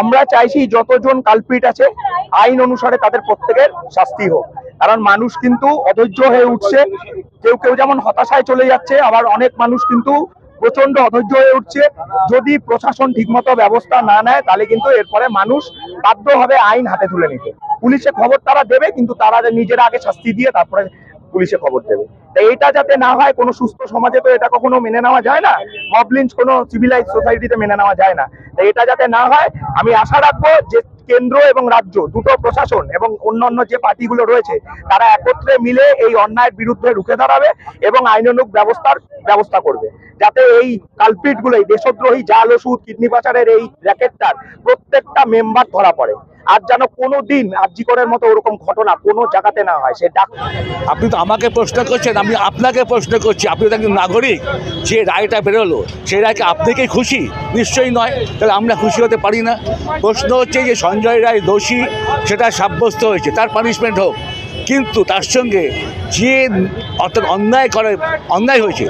আমরা চাইছি যতজন কালপিট আছে, আইন অনুসারে তাদের প্রত্যেকের শাস্তি হোক। কারণ মানুষ কিন্তু অধৈর্য হয়ে উঠছে। কেউ কেউ যেমন হতাশায় চলে যাচ্ছে, আবার অনেক মানুষ কিন্তু প্রচণ্ড অধৈর্য হয়ে উঠছে। যদি প্রশাসন ঠিকমতো ব্যবস্থা না নেয়, তাহলে কিন্তু এরপরে মানুষ বাধ্য হবে আইন হাতে তুলে নিতে। পুলিশে খবর তারা দেবে, কিন্তু তারা নিজেরা আগে শাস্তি দিয়ে তারপরে পুলিশে খবর দেবে। তা এটা যাতে না হয়, কোনো সুস্থ সমাজে তো এটা কখনো মেনে নেওয়া যায় না। মবলিঞ্চ কোনো সিভিলাইজ সোসাইটিতে মেনে নেওয়া যায় না। তা এটা যাতে না হয়, আমি আশা রাখব যে কেন্দ্র এবং রাজ্য, দুটো প্রশাসন এবং অন্যান্য যে পার্টিগুলো রয়েছে, তারা একত্রে মিলে এই অন্যায়ের বিরুদ্ধে রুখে দাঁড়াবে এবং আইনানুগ ব্যবস্থার ব্যবস্থা করবে। যাতে এই কালপিটগুলো এই দেশদ্রোহী, জাল ওষুধ কিডনি পাচারের এই র্যাকেটটার প্রত্যেকটা মেম্বার ধরা পড়ে। আর যেন কোনো দিন আর্যিকরের মতো ওরকম ঘটনা কোনো জায়গাতে না হয়, সে ডাক আপনি তো আমাকে প্রশ্ন করছেন, আমি আপনাকে প্রশ্ন করছি। আপনি তো একজন নাগরিক, যে রায়টা বেরোলো সেই রায়কে আপনি কি খুশি? নিশ্চয়ই নয়, তাহলে আমরা খুশি হতে পারি না। প্রশ্ন হচ্ছে যে সঞ্জয় রায় দোষী, সেটা সাব্যস্ত হয়েছে, তার পানিশমেন্ট হোক। কিন্তু তার সঙ্গে যে অর্থাৎ অন্যায় করে অন্যায় হয়েছে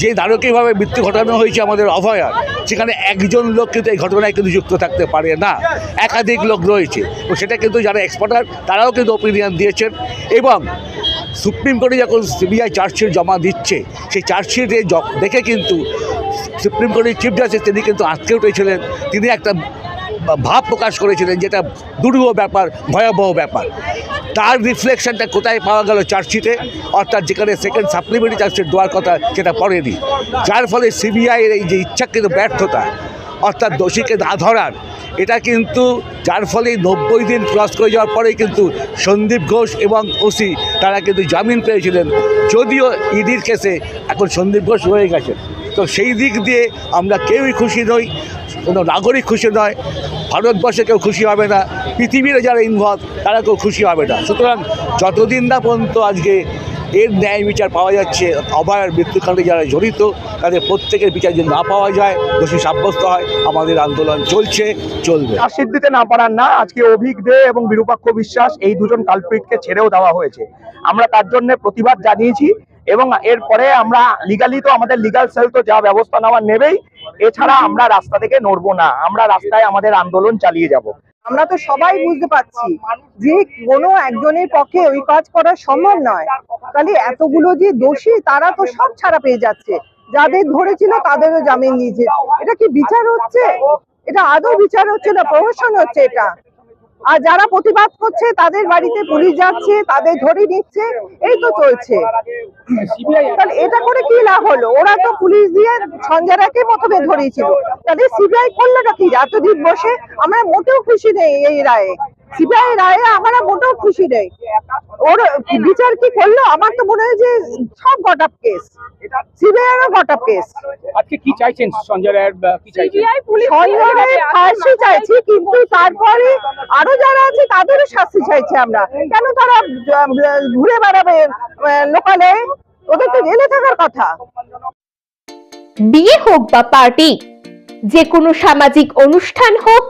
যে নারকীয়ভাবে মৃত্যু ঘটানো হয়েছে আমাদের অভয়ার সেখানে একজন লোক কিন্তু এই ঘটনায় কিন্তু যুক্ত থাকতে পারে না। একাধিক লোক রয়েছে। তো সেটা কিন্তু যারা এক্সপার্টার তারাও কিন্তু ওপিনিয়ন দিয়েছেন এবং সুপ্রিম কোর্টে যখন সিবিআই চার্জশিট জমা দিচ্ছে, সেই চার্জশিটে দেখে কিন্তু সুপ্রিম কোর্টের চিফ জাস্টিস তিনি কিন্তু আজকে উঠেছিলেন। তিনি একটা ভাব প্রকাশ করেছিলেন যেটা দুরূহ ব্যাপার, ভয়াবহ ব্যাপার। তার রিফ্লেকশনটা কোথায় পাওয়া গেল চার্জশিটে? অর্থাৎ যেখানে সেকেন্ড সাপ্লিমেন্টারি চার্জশিট দেওয়ার কথা সেটা পড়েনি। যার ফলে সিবিআইয়ের এই যে ইচ্ছাকৃত ব্যর্থতা, অর্থাৎ দোষীকে না ধরার, এটা কিন্তু যার ফলে নব্বই দিন ক্রস করে যাওয়ার পরেই কিন্তু সন্দীপ ঘোষ এবং ওসি, তারা কিন্তু জামিন পেয়েছিলেন। যদিও ইডির কেসে এখন সন্দীপ ঘোষ রয়ে গেছেন। তো সেই দিক দিয়ে আমরা কেউই খুশি নই। কোনো নাগরিক খুশি নয়, ভারতবর্ষে কেউ খুশি হবে না, পৃথিবীর যারা ইনভলভ তারা কেউ খুশি হবে না। সুতরাং যতদিন না পর্যন্ত আজকে এর ন্যায় বিচার পাওয়া যাচ্ছে, অভয়ের মৃত্যুকাণ্ডে যারা জড়িত, তাদের প্রত্যেকের বিচার যদি না পাওয়া যায়, দোষী সাব্যস্ত হয়, আমাদের আন্দোলন চলছে, চলবে। চার্জশিট দিতে না পারার না, আজকে অভিক দে এবং বিরূপাক্ষ বিশ্বাস এই দুজন কালপিটকে ছেড়েও দেওয়া হয়েছে। আমরা তার জন্য প্রতিবাদ জানিয়েছি এবং এরপরে আমরা লিগালি তো আমাদের লিগাল সেল তো যা ব্যবস্থা নেওয়ার নেবেই এছাড়া আমরা রাস্তা থেকে নড়বো না। আমরা রাস্তায় আমাদের আন্দোলন চালিয়ে যাব। আমরা তো সবাই বুঝতে পারছি যে কোনো একজনের পক্ষে ওই কাজ করা সম্ভব নয়। তাহলে এতগুলো যে দোষী, তারা তো সব ছাড়া পেয়ে যাচ্ছে। যাদের ধরেছিল তাদেরও জামিন নিয়েছে। এটা কি বিচার হচ্ছে? এটা আদৌ বিচার হচ্ছে না? প্রহসন হচ্ছে এটা। আর যারা প্রতিবাদ করছে তাদের বাড়িতে পুলিশ যাচ্ছে তাদের ধরে নিচ্ছে এই তো চলছে। তাহলে এটা করে কি লাভ হলো? ওরা তো পুলিশ দিয়ে সঞ্জারাকে প্রথমে ধরিয়েছিল। তাদের সিবিআই করলোটা কি? এতদিন বসে আমরা মোটেও খুশি নেই এই রায়ে। সিবিআই রায়ে আমরা মোটেও খুশি নেই। ওর বিচার কি করল? আমার তো মনে হয় যে সব গটাপ কেস সিবিআই এরও গটাপ কেস আজকে কি চাইছেন সঞ্জয় রায়ের বা কি চাইছেন? সঞ্জয়ের ফাঁসি চাইছি কিন্তু তারপরে আরও যারা আছে তাদেরও শাস্তি চাইছি আমরা। কেন তারা ঘুরে বেড়াবে লোকালে? ওদের তো জেলে থাকার কথা। বিয়ে হোক বা পার্টি যে কোনো সামাজিক অনুষ্ঠান হোক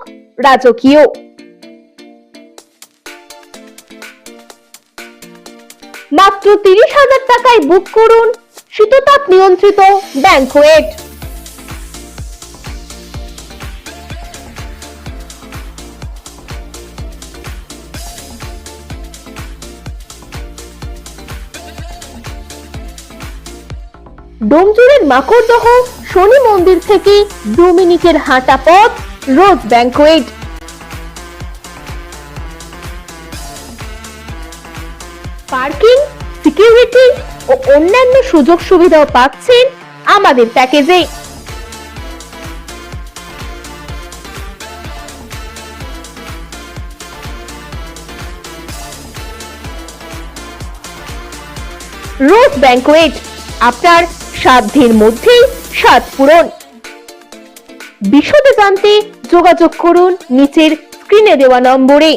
রাজকীয়। মাত্র তিরিশ হাজার টাকায় বুক করুন শীততাপ নিয়ন্ত্রিত ব্যাংকোয়েট ডোমজুড়ের মাকড়দহ শনি মন্দির থেকে ডোমিনিকের হাঁটা পথ রোজ ব্যাংকোয়েট পার্কিং, সিকিউরিটি ও অন্যান্য সুযোগ সুবিধাও পাচ্ছেন আমাদের প্যাকেজে। রোজ ব্যাংকোয়েট, আপনার সাধ্যের মধ্যেই স্বাদ পূরণ। বিশদে জানতে যোগাযোগ করুন নিচের স্ক্রিনে দেওয়া নম্বরে।